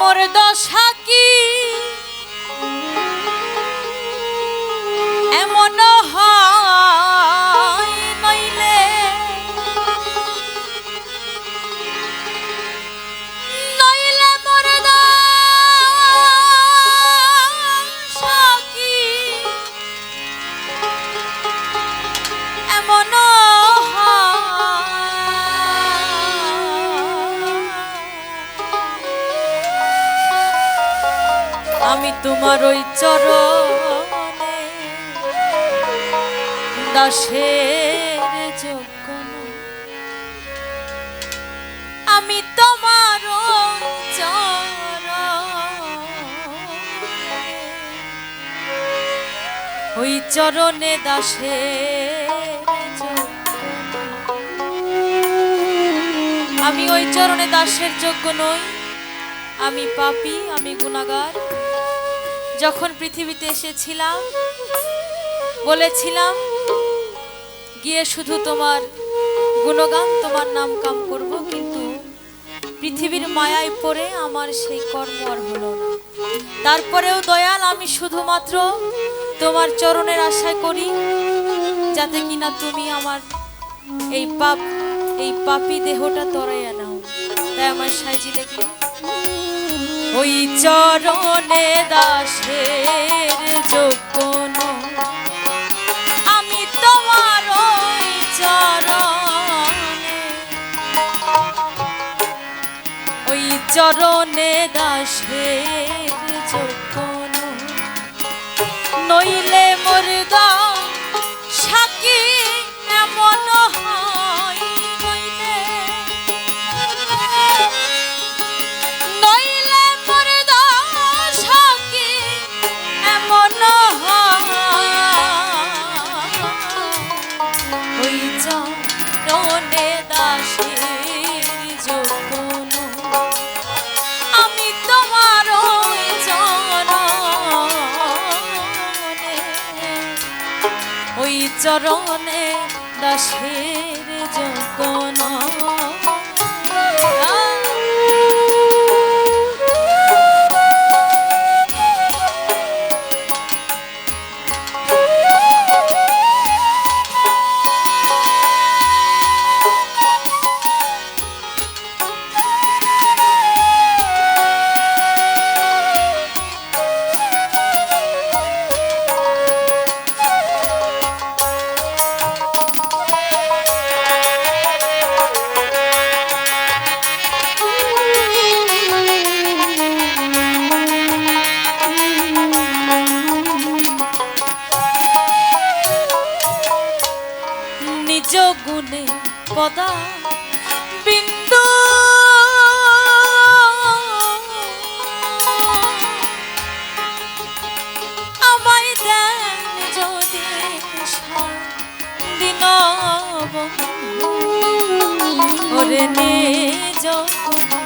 মোর দশা কি? তোমার ওই চরণে দাসের যোগ্য আমি তোমার ওই চরণে দাসে আমি ওই চরণে দাসের যোগ্য নই। আমি পাপি, আমি গুণাগার। যখন পৃথিবীতে এসেছিলাম, বলেছিলাম, গিয়ে শুধু তোমার গুণগান, তোমার নাম কাম করব, কিন্তু পৃথিবীর মায়ায় পড়ে আমার সেই কর্ম আর হলো না। তারপরেও দয়াল, আমি শুধুমাত্র তোমার চরণের আশায় করি, যাতে কিনা তুমি আমার এই পাপ, এই পাপি দেহটা তরাইয়া নাও। তাই আমার সাইজি লেগে ওই চরণে দাসের যোগ্য আমি তোমার ওই চরণে ওই চরণে দাসের দাসের যোগন গুণে পদা বিন্দু। আমায় দেন যদি দিন ওরে নে গুণে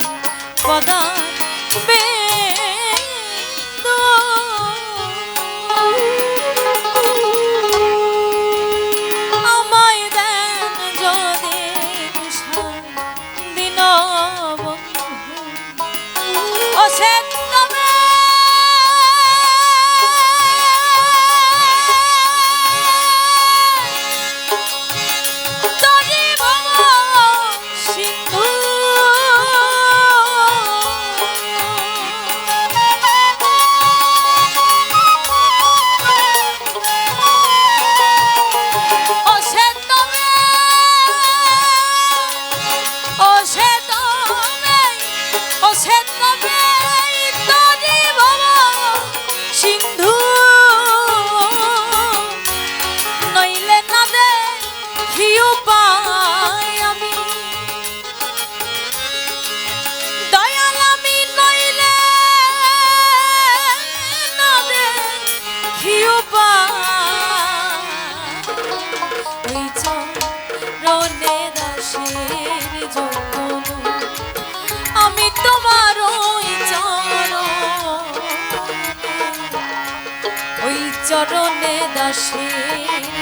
চরণে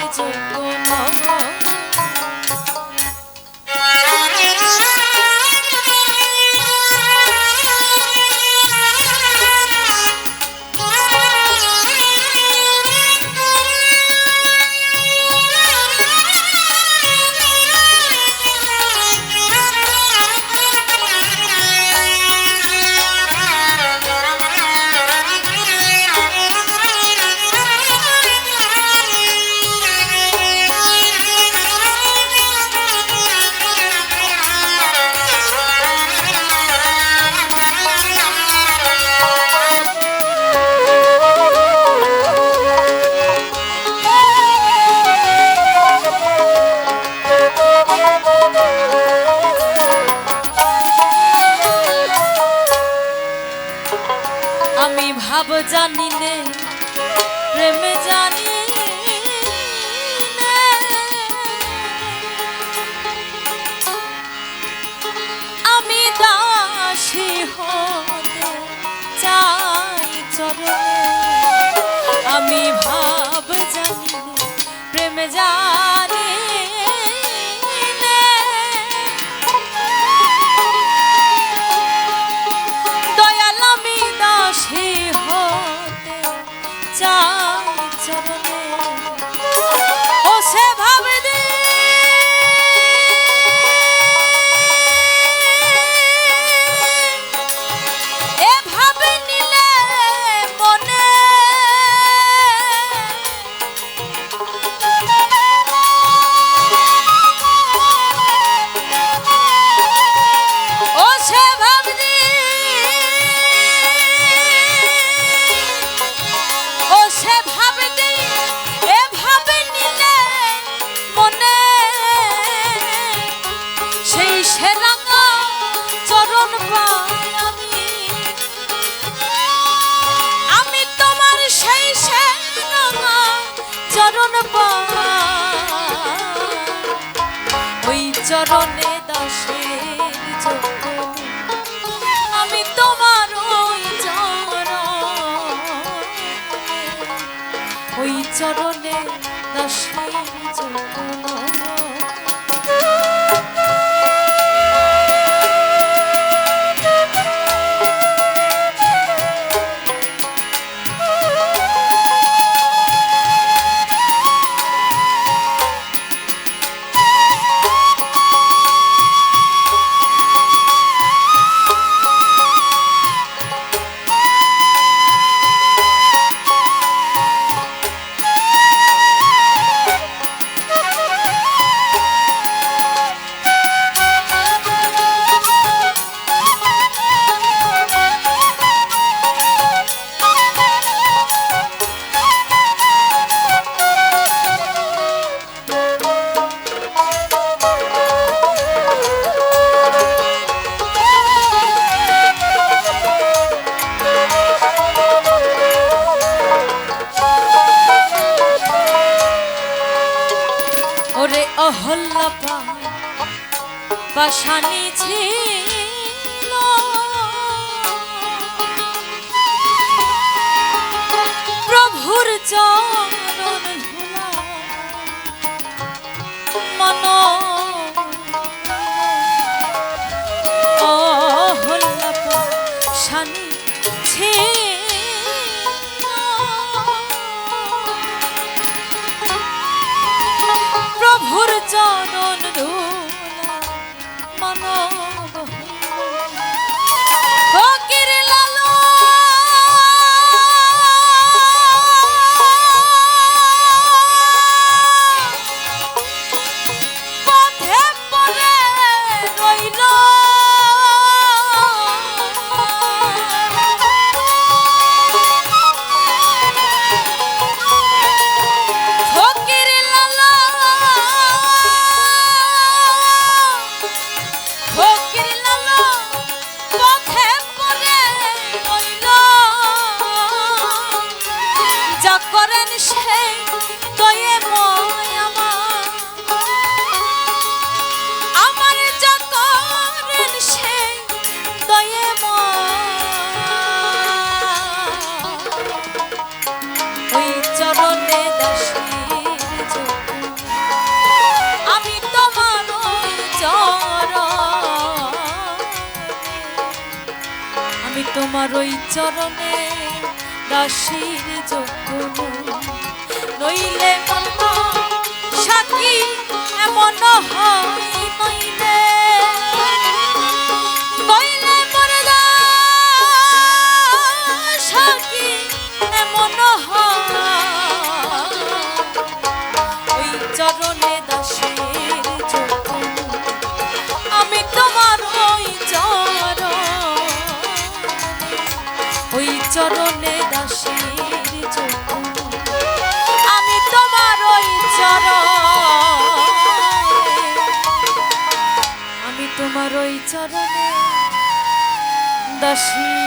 যাও চরণে দাসের যোগ্য আমি তোমার ওই চরণ। ওই চরণে দাসের যোগ্য ওরে অহল্লা পাশানি ছিল। প্রভুর চরণ মন। অহল্লা পাশানি ছিল। তোমার ওই চরণে দাসীর যোগ্য নইলে মন সাথী চরণে দাসীর চক্ষু। আমি তোমার ওই চরণ আমি তোমার ওই চরণে দাসী